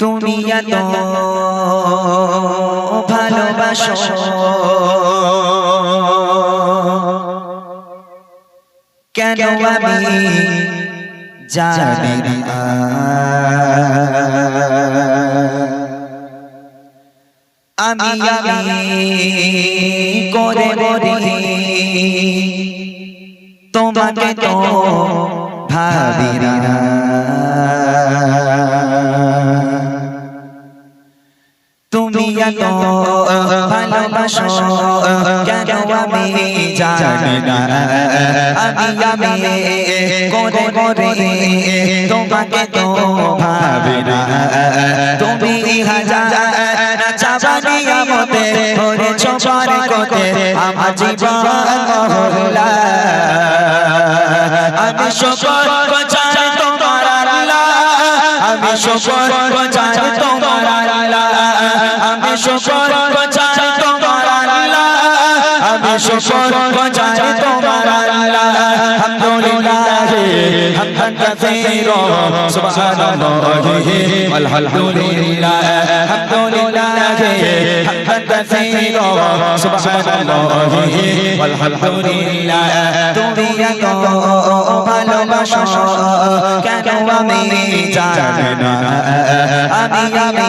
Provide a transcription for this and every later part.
তুমি এত ভালোবাসো। কেন আমি জানি না? আমি আমি করে মরি তোমাকে তো ভাবি না। তুমি এত ভালোবাসো কেন আমি জানি না আমি আমি করে করে তোমাকে তো ভাবি না তুমি হাজার চাবানি আমতে ওরে চোপার কোতে আমার জীবন মহলা আমি সকল চাই তোমার আল্লাহ। আমি সকল চাই তোমার আমি সকল তোমার আল্লাহ। আমি সকল চাই তোমার আল্লাহ। আলহামদুলিল্লাহ, হামদান কাসীরা, সুবহানাল্লাহ, আলহামদুলিল্লাহ। আলহামদুলিল্লাহ, হামদান কাসীরা, সুবহানাল্লাহ, আলহামদুলিল্লাহ। তুমি এত ভালোবাসো, কেন আমি জানি না। আমি আমি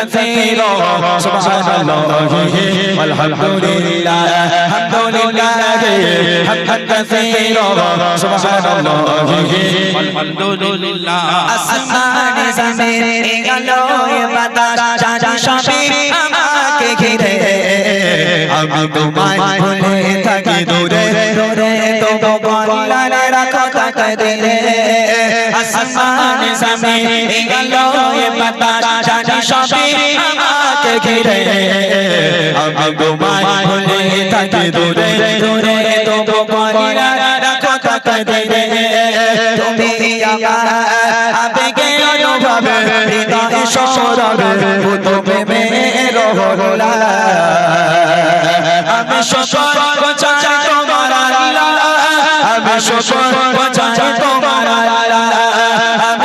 হামদান কাসীরা সুবহানাল্লাহ আলহামদুলিল্লাহ আলহামদুলিল্লাহ হামদান কাসীরা সুবহানাল্লাহ আলহামদুলিল্লাহ আসমানে জমিন আলোয় বাতাস চাঁদ সবই আমাকে ঘিরে আমি তোমায় ভুলে থাকি দূরে দূরে তো বলালে রাখো তাকে দিলে আসমানে জমিন আলোয় বাতাস চাঁদ সবই আমাকে ঘিরে। আমি তোমায় ভুলে থাকি দূরে দূরে তো বলালে রাখো তাকে দিলে তুমি আমার আবেগে অনুভবে, হৃদয় সরবে তুমি মের হলা আমি সকল চাই তোমার আল্লাহ। আমি সকল চাই তোমার আল্লাহ।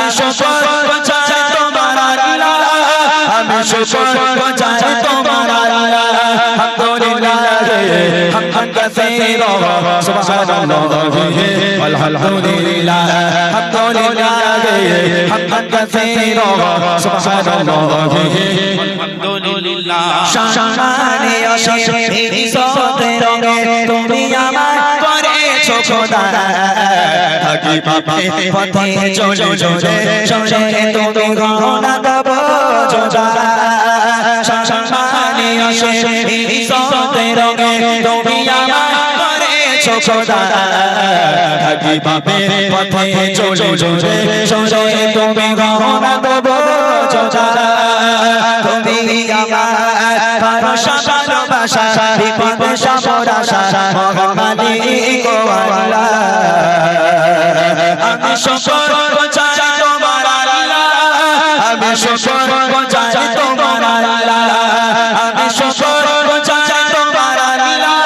আমি সকল তোমার আল্লাহ আমি সকল চাই তোমার আল্লাহ আলহামদুলিল্লাহ হামদান কাসীরা সুবহানাল্লাহ আলহামদুলিল্লাহ আলহামদুলিল্লাহ হামদান কাসীরা সুবহানাল্লাহ আলহামদুলিল্লাহ শানে রঙে তুমি আমার খোদা থাকি পাপে পথে চলে চলে চলে তুমি গহনা দেব যোজা শানে অশেষ ইজ্জতে রঙে তুমি আমার করেছ খোদা থাকি পাপে পথে চলে চলে চলে তুমি গহনা দেব সকল চাই তোমার আল্লাহ আমি সকল চাই তোমার আল্লাহ আমি সকল চাই তোমার আল্লাহ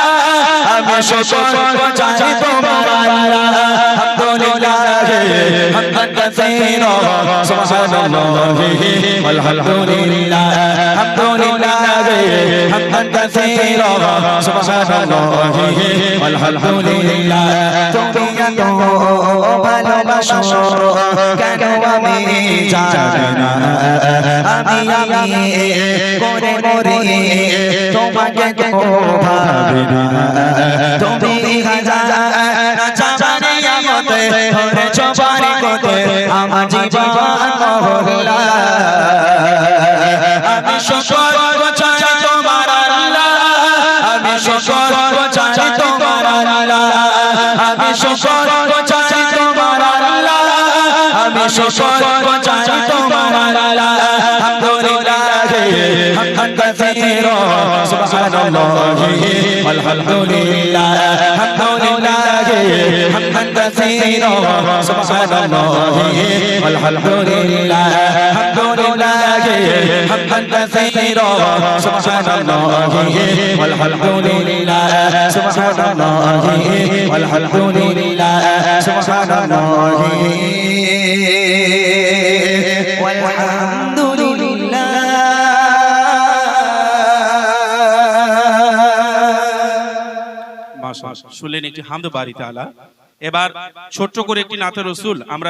আমি সকল চাই তোমার আল্লাহ আলহামদুলিল্লাহ হামদান কাসীরা সুবহানাল্লাহ আলহামদুলিল্লাহ আলহামদুলিল্লাহ হামদান কাসীরা সুবহানাল্লাহ আলহামদুলিল্লাহ তুমি এত ভালোবাসো কেন আমি জানি? না আমি আমি করে করে তোমাকে তো ভাবি না তুমি حمدا كثيرا سبحان الله والحمد لله الحمد لله حمدا كثيرا سبحان الله والحمد لله الحمد لله حمدا كثيرا سبحان الله والحمد لله শুনলেন একটি হামদ বাড়িতে আলা এবার ছোট্ট করে একটি নাতে রসুল আমরা